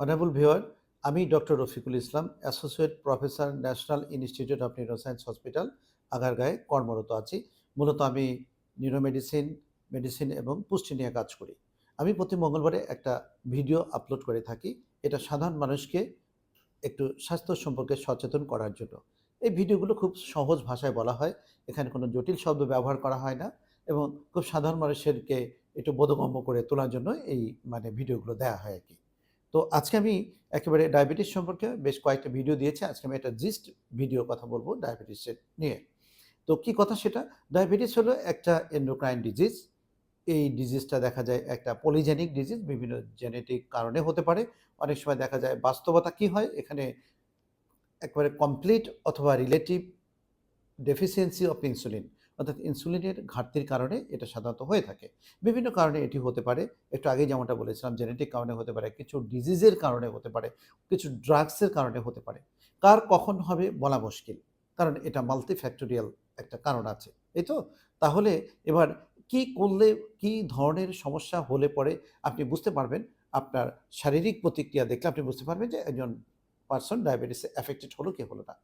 Honourable viewer আমি doctor Rafiqul Islam associate professor national institute of neuroscience hospital আগারগাঁয়ে কর্মরত আছি। মূলত আমি নিউরোমেডিসিন মেডিসিন এবং পুষ্টি নিয়ে কাজ করি। আমি প্রতি মঙ্গলবারে একটা ভিডিও আপলোড করে থাকি। এটা সাধারণ মানুষকে একটু স্বাস্থ্য সম্পর্কে সচেতন করার জন্য। এই ভিডিওগুলো খুব সহজ ভাষায় বলা হয়। এখানে কোনো জটিল শব্দ ব্যবহার করা হয় না এবং খুব সাধারণ মানুষেরকে একটু বোধগম্য করে তোলার জন্য এই মানে ভিডিওগুলো দেওয়া হয় আর কি। তো আজকে আমি একেবারে ডায়াবেটিস সম্পর্কে বেশ কয়েকটা ভিডিও দিয়েছি। আজকে আমি একটা জিস্ট ভিডিও কথা বলব ডায়াবেটিসের নিয়ে। তো কি কথা সেটা? ডায়াবেটিস হলো একটা এন্ডোক্রাইন ডিজিজ এই ডিজিজটা দেখা যায় একটা পলিজেনিক ডিজিজ বিভিন্ন জেনেটিক কারণে হতে পারে। অনেক সময় দেখা যায় বাস্তবতা কি হয়? এখানে একেবারে কমপ্লিট অথবা রিলেটিভ ডেফিসিয়েন্সি অফ ইনসুলিন অর্থাৎ ইনসুলিনের ঘাটতির কারণে এটা সাধারণত হয়ে থাকে। বিভিন্ন কারণে এটি হতে পারে। একটু আগেই যেমনটা বলেছিলাম জেনেটিক কারণে হতে পারে, কিছু ডিজিজের কারণে হতে পারে, কিছু ড্রাগসের কারণে হতে পারে। কার কখন হবে বলা মুশকিল, কারণ এটা মাল্টিফ্যাক্টোরিয়াল একটা কারণ আছে, এই তো? তাহলে এবার কি করলে, কি ধরনের সমস্যা হলে পরে আপনি বুঝতে পারবেন, আপনার শারীরিক প্রতিক্রিয়া দেখলে আপনি বুঝতে পারবেন যে একজন পার্সন ডায়াবেটিসে অ্যাফেক্টেড হলো কি হলো না।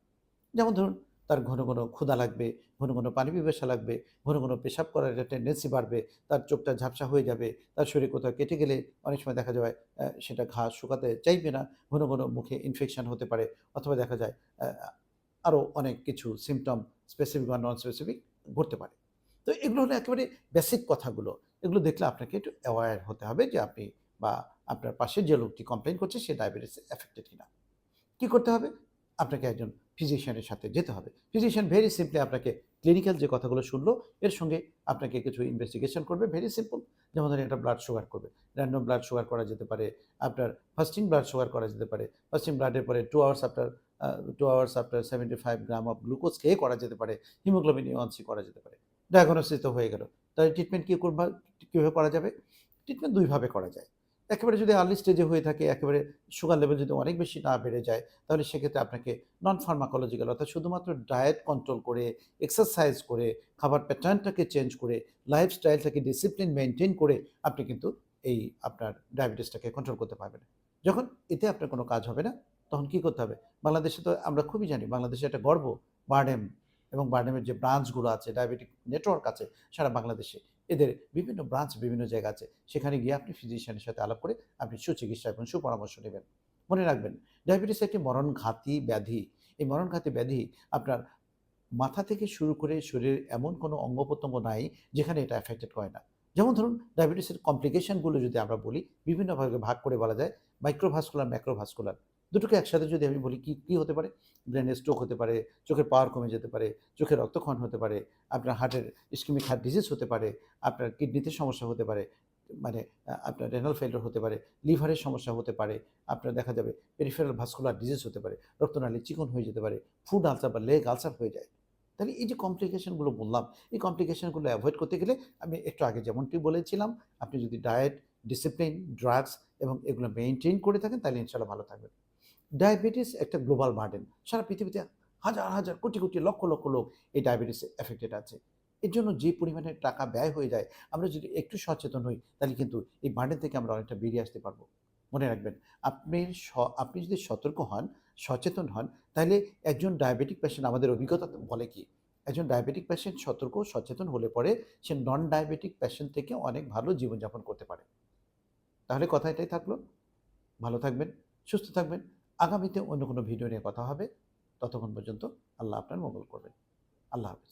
যেমন ধরুন তার ঘন ঘন ক্ষুধা লাগবে, ঘন ঘন পানি পিপাসা লাগবে, ঘন ঘন পেশাব করার একটা টেন্ডেন্সি বাড়বে, তার চোখটা ঝাপসা হয়ে যাবে, তার শরীর কোথাও কেটে গেলে অনেক সময় দেখা যায় সেটা ঘা শুকাতে চাইবে না, ঘন ঘন মুখে ইনফেকশান হতে পারে। অথবা দেখা যায় আরও অনেক কিছু সিমটম স্পেসিফিক বা নন স্পেসিফিক ঘটতে পারে। তো এগুলো হলো একেবারে বেসিক কথাগুলো। এগুলো দেখলে আপনাকে একটু অ্যাওয়ার হতে হবে যে আপনি বা আপনার পাশে যে লোকটি কমপ্লেন করছে, সে ডায়াবেটিসে অ্যাফেক্টেড কিনা। কী করতে হবে? আপনাকে একজন ফিজিশিয়ানের সাথে যেতে হবে। ফিজিশিয়ান ভেরি সিম্পলি আপনাকে ক্লিনিক্যাল যে কথাগুলো শুনলো, এর সঙ্গে আপনাকে কিছু ইনভেস্টিগেশন করবে ভেরি সিম্পল যেমন ধরেন একটা ব্লাড সুগার করবে। র্যান্ডম ব্লাড সুগার করা যেতে পারে, আপনার ফার্স্টিং ব্লাড সুগার করা যেতে পারে ফার্স্টিং ব্লাডের পরে two hours after two hours after seventy five gram of glucose খেয়ে করা যেতে পারে হিমোগ্লোবিন ইওয়ানসি করা যেতে পারে। ডায়াগনোসিস তো হয়ে গেল। তাহলে ট্রিটমেন্ট কী করবা, কীভাবে করা যাবে? ট্রিটমেন্ট দুইভাবে করা যায়। একেবারে যদি আর্লি স্টেজে হয়ে থাকে, একেবারে সুগার লেভেল যদি অনেক বেশি না বেড়ে যায়, তাহলে সেক্ষেত্রে আপনাকে নন ফার্মাকোলজিক্যাল অর্থাৎ শুধুমাত্র ডায়েট কন্ট্রোল করে এক্সারসাইজ করে, খাবার প্যাটার্নটাকে চেঞ্জ করে লাইফস্টাইলটাকে ডিসিপ্লিন মেনটেন করে আপনি কিন্তু এই আপনার ডায়াবেটিসটাকে কন্ট্রোল করতে পারবেন। যখন এতে আপনার কোনো কাজ হবে না, তখন কি করতে হবে? বাংলাদেশে তো আমরা খুবই জানি, বাংলাদেশে একটা গর্ব বার্ডেম এবং বার্ডেমের যে ব্রাঞ্চগুলো আছে ডায়াবেটিক নেটওয়ার্ক আছে, সারা বাংলাদেশে। এদের বিভিন্ন ব্রাঞ্চ বিভিন্ন জায়গা আছে। সেখানে গিয়ে আপনি ফিজিশিয়ানের সাথে আলাপ করে আপনি সুচিকিৎসা এবং সুপরামর্শ নেবেন। মনে রাখবেন ডায়াবেটিস একটি মরণঘাতী ব্যাধি। এই মরণঘাতী ব্যাধি আপনার মাথা থেকে শুরু করে শরীরের এমন কোনো অঙ্গ প্রত্যঙ্গ নাই যেখানে এটা এফেক্টেড করে না। যেমন ধরুন ডায়াবেটিসের কমপ্লিকেশনগুলো যদি আমরা বলি বিভিন্নভাবে ভাগ করে বলা যায় মাইক্রোভাস্কুলার ম্যাক্রোভাস্কুলার দুটোকে একসাথে যদি আমি বলি, কি, কী হতে পারে? ব্রেনের স্ট্রোক হতে পারে, চোখের পাওয়ার কমে যেতে পারে, চোখের রক্তক্ষণ হতে পারে, আপনার হার্টের ইস্কিমিক হার্ট ডিজিজ হতে পারে, আপনার কিডনিতে সমস্যা হতে পারে মানে আপনার রেনাল ফেলিওর হতে পারে লিভারের সমস্যা হতে পারে, আপনার দেখা যাবে পেরিফেরাল ভাস্কুলার ডিজিজ হতে পারে রক্তনালী চিকন হয়ে যেতে পারে ফুড আলসার বা লেগ আলসার হয়ে যায়। তাহলে এই যে কমপ্লিকেশনগুলো বললাম, এই কমপ্লিকেশনগুলো অ্যাভয়েড করতে গেলে আমি একটু আগে যেমনটি বলেছিলাম, আপনি যদি ডায়েট ডিসিপ্লিন ড্রাগস এবং এগুলো মেনটেন করে থাকেন, তাহলে ইনশাল্লাহ ভালো থাকবেন। ডায়াবেটিস একটা গ্লোবাল বার্ডেন। সারা পৃথিবীতে হাজার হাজার, কোটি কোটি, লক্ষ লক্ষ লোক এই ডায়াবেটিসে এফেক্টেড আছে। এর জন্য যে পরিমাণে টাকা ব্যয় হয়ে যায়, আমরা যদি একটু সচেতন হই, তাহলে কিন্তু এই বার্ডেন থেকে আমরা অনেকটা বেরিয়ে আসতে পারব। মনে রাখবেন, আপনি স- আপনি যদি সতর্ক হন, সচেতন হন, তাহলে একজন ডায়াবেটিক পেশেন্ট আমাদের অভিজ্ঞতা বলে কি? একজন ডায়াবেটিক পেশেন্ট সতর্ক, সচেতন হলে পরে সে নন ডায়াবেটিক পেশেন্ট থেকে অনেক ভালো জীবনযাপন করতে পারে। তাহলে কথা এটাই থাকল। ভালো থাকবেন, সুস্থ থাকবেন। আগামীতে অন্য কোনো ভিডিও নিয়ে কথা হবে। ততক্ষণ পর্যন্ত আল্লাহ আপনার মঙ্গল করবেন। আল্লাহ হাফিজ।